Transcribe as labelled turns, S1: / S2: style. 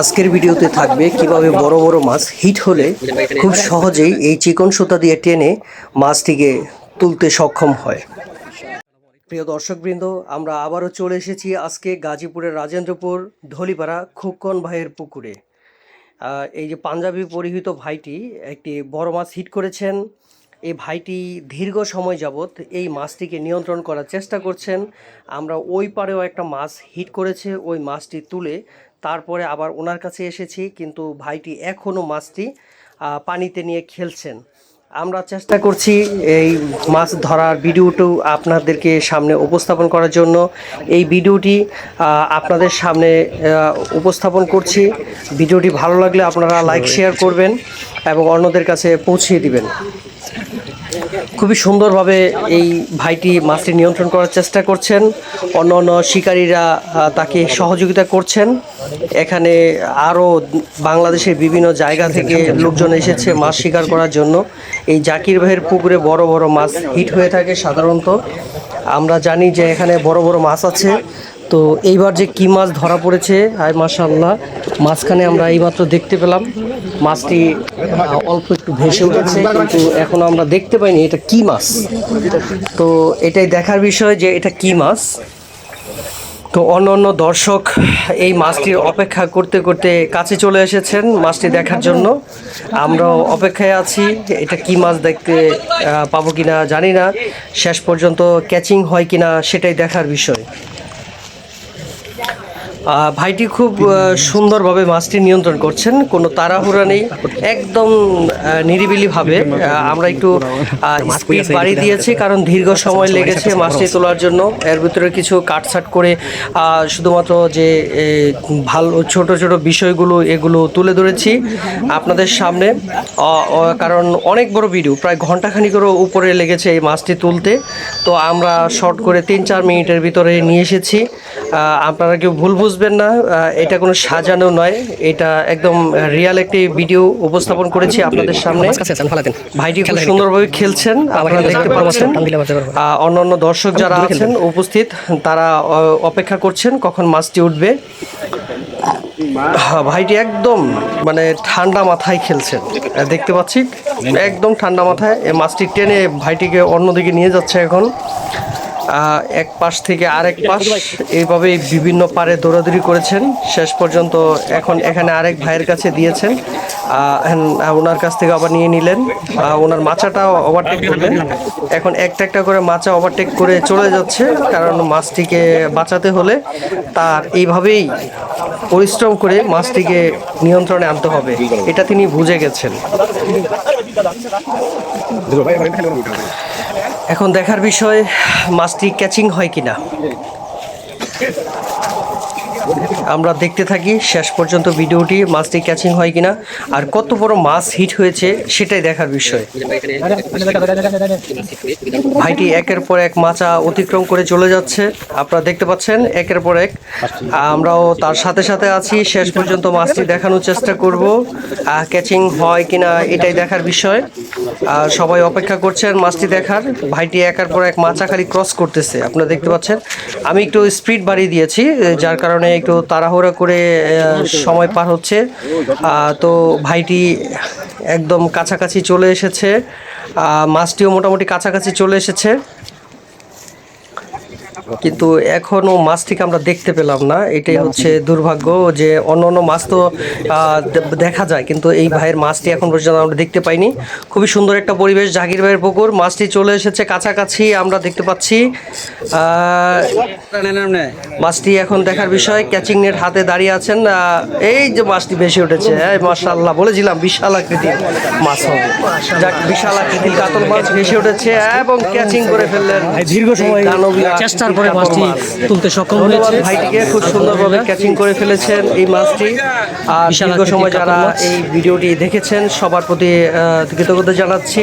S1: আজকের ভিডিওতে থাকবে কীভাবে বড় বড় মাছ হিট হলে খুব সহজেই এই চিকন সুতা দিয়ে টেনে মাছটিকে তুলতে সক্ষম হয়। প্রিয় দর্শকবৃন্দ, আমরা আবারও চলে এসেছি আজকে গাজীপুরের রাজেন্দ্রপুর ধলিপাড়া খুকন ভাইয়ের পুকুরে। এই যে পাঞ্জাবি পরিহিত ভাইটি একটি বড় মাছ হিট করেছেন। এই ভাইটি দীর্ঘ সময় যাবৎ এই মাছটিকে নিয়ন্ত্রণ করার চেষ্টা করছেন। আমরা ওই পারেও একটা মাছ হিট করেছে, ওই মাছটি তুলে তারপরে আবার ওনার কাছে এসেছি, কিন্তু ভাইটি এখনও মাছটি পানিতে নিয়ে খেলছেন। আমরা চেষ্টা করছি এই মাছ ধরার ভিডিওটি আপনাদেরকে সামনে উপস্থাপন করার জন্য। এই ভিডিওটি আপনাদের সামনে উপস্থাপন করছি। ভিডিওটি ভালো লাগলে আপনারা লাইক, শেয়ার করবেন এবং অন্যদের কাছে পৌঁছিয়ে দিবেন। খুবই সুন্দরভাবে এই ভাইটি মাছটি নিয়ন্ত্রণ করার চেষ্টা করছেন। অন্য অন্য শিকারীরা তাকে সহযোগিতা করছেন। এখানে আরও বাংলাদেশের বিভিন্ন জায়গা থেকে লোকজন এসেছে মাছ শিকার করার জন্য। এই জাকির ভাইয়ের পুকুরে বড় বড় মাছ হিট হয়ে থাকে সাধারণত। আমরা জানি যে এখানে বড় বড় মাছ আছে। তো এইবার যে কি মাছ ধরা পড়েছে আয় মাশাল্লাহ মাঝখানে আমরা এইমাত্র দেখতে পেলাম। মাছটি অল্প একটু ভেসে উঠেছে, কিন্তু এখনও আমরা দেখতে পাইনি এটা কি মাছ। তো এটাই দেখার বিষয় যে এটা কি মাছ। তো অন্য অন্য দর্শক এই মাছটির অপেক্ষা করতে করতে কাছে চলে এসেছেন মাছটি দেখার জন্য। আমরাও অপেক্ষায় আছি, এটা কি মাছ দেখতে পাবো কিনা জানি না। শেষ পর্যন্ত ক্যাচিং হয় কিনা সেটাই দেখার বিষয়। ভাইটি খুব সুন্দরভাবে মাছটি নিয়ন্ত্রণ করছেন। কোনো তাড়াহুড়া নেই। একদম নিরিবিলিভাবে আমরা একটু স্পিড বাড়িয়ে দিয়েছি, কারণ দীর্ঘ সময় লেগেছে মাছটি তোলার জন্য। এর ভিতরে কিছু কাটছাট করে শুধুমাত্র যে ভালো, ছোট ছোট বিষয়গুলো, এগুলো তুলে ধরেছি আপনাদের সামনে। কারণ অনেক বড় ভিডিও, প্রায় ঘন্টাখানিকেরও উপরে লেগেছে এই মাছটি তুলতে। তো আমরা শর্ট করে তিন, চার মিনিটের ভিতরে নিয়ে এসেছি। আপনারা কেউ ভুল বুঝবেন না এটা কোনো সাজানো নয় এটা একদম রিয়াল একটি ভিডিও উপস্থাপন করেছি আপনাদের সামনে। ভাইটি খুব সুন্দরভাবে খেলছেন আপনারা দেখতে পাচ্ছেন। অন্যান্য দর্শক যারা আছেন উপস্থিত তারা অপেক্ষা করছেন কখন মাছটি উঠবে। হ্যাঁ, ভাইটি একদম মানে ঠান্ডা মাথায় খেলছেন। দেখতে পাচ্ছি একদম ঠান্ডা মাথায় মাছটি টেনে ভাইটিকে অন্যদিকে নিয়ে যাচ্ছে এখন। এক পাশ থেকে আরেক পাশ এইভাবে বিভিন্ন পারে দৌড়াদৌড়ি করেছেন। শেষ পর্যন্ত এখন এখানে আরেক ভাইয়ের কাছে দিয়েছেন। ওনার কাছ থেকে আবার নিয়ে নিলেন। ওনার মাচাটা ওভারটেক করলেন। এখন একটা একটা করে মাছা ওভারটেক করে চলে যাচ্ছে। কারণ মাছটিকে বাঁচাতে হলে তার এইভাবেই পরিশ্রম করে মাছটিকে নিয়ন্ত্রণে আনতে হবে। এটা তিনি বুঝে গেছেন। এখন দেখার বিষয় মাছটি ক্যাচিং হয় কিনা? আমরা দেখতে থাকি শেষ পর্যন্ত ভিডিওটি, মাছটি ক্যাচিং হয় কিনা, আর কত বড় মাছ হিট হয়েছে সেটাই দেখার বিষয়। ভাইটি একের পর এক মাচা অতিক্রম করে চলে যাচ্ছে। আপনারা দেখতে পাচ্ছেন, একের পর এক। আমরাও তার সাথে সাথে আছি, শেষ পর্যন্ত মাছটি দেখানোর চেষ্টা করব। ক্যাচিং হয় কিনা, এটাই দেখার বিষয়। আর সবাই অপেক্ষা করছেন মাছটি দেখার। ভাইটি একের পর এক মাচা খালি ক্রস করতেছে। আপনারা দেখতে পাচ্ছেন, আমি একটু স্পিড বাড়িয়ে দিয়েছি, যার কারণে একটু তাড়াহুড়া করে সময় পার হচ্ছে। তো ভাইটি একদম কাছাকাছি চলে এসেছে। মাছটিও মোটামুটি কাছাকাছি চলে এসেছে। কিন্তু এখনও মাছটিকে আমরা দেখতে পেলাম না। এটাই হচ্ছে দুর্ভাগ্য যে অন্য অন্য মাছ তো দেখা যায় কিন্তু এই ভাইয়ের মাছটি এখন পর্যন্ত আমরা দেখতে পাইনি। খুবই সুন্দর একটা পরিবেশ জাগির ভাইয়ের পুকুর। মাছটি চলে এসেছে কাছাকাছি আমরা দেখতে পাচ্ছি। আহ, মাছটি এখন দেখার বিষয় ক্যাচিং নেট হাতে দাঁড়িয়ে আছেন আহ, এই যে মাছটি বেশি উঠেছে এই মাশাআল্লাহ বলেছিলাম বিশাল আকৃতির মাছ হবে। যাক বিশাল আকৃতির কাতল মাছ ভেসে উঠেছে এবং ক্যাচিং করে ফেললেন
S2: দীর্ঘ সময় চেষ্টার পরে মাছটি
S1: মাছ।
S2: তুলতে সক্ষম হয়েছে।
S1: ভাইটিকে খুব সুন্দরভাবে ক্যাচিং করে ফেলেছেন এই মাছটি। আর দীর্ঘ সময় যারা এই ভিডিওটি দেখেছেন সবার প্রতি কৃতজ্ঞতা জানাচ্ছি।